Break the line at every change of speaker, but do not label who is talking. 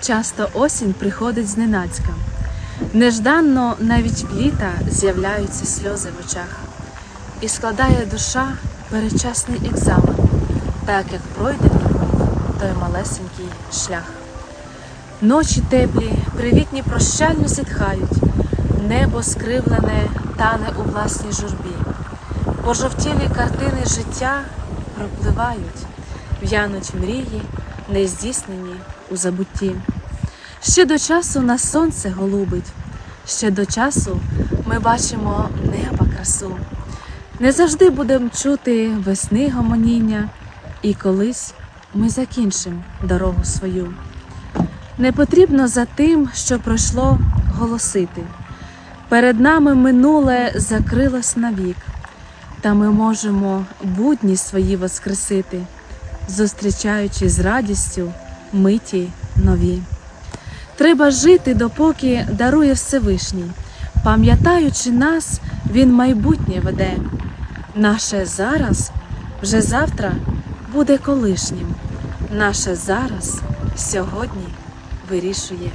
Часто осінь приходить зненацька. Нежданно навіть в літа з'являються сльози в очах, і складає душа передчасний екзамен, так як пройде той малесенький шлях. Ночі теплі, привітні прощально зітхають, небо скривлене тане у власній журбі. Пожовтілі картини життя пропливають, в'януть мрії, нездійснені у забутті. Ще до часу нас сонце голубить, ще до часу ми бачимо неба красу. Не завжди будемо чути весни гомоніння, і колись ми закінчимо дорогу свою. Не потрібно за тим, що пройшло, голосити. Перед нами минуле закрилось навік, та ми можемо будні свої воскресити, зустрічаючи з радістю миті нові. Треба жити, допоки дарує Всевишній, пам'ятаючи нас, Він майбутнє веде. Наше зараз вже завтра буде колишнім. Наше зараз сьогодні вирішує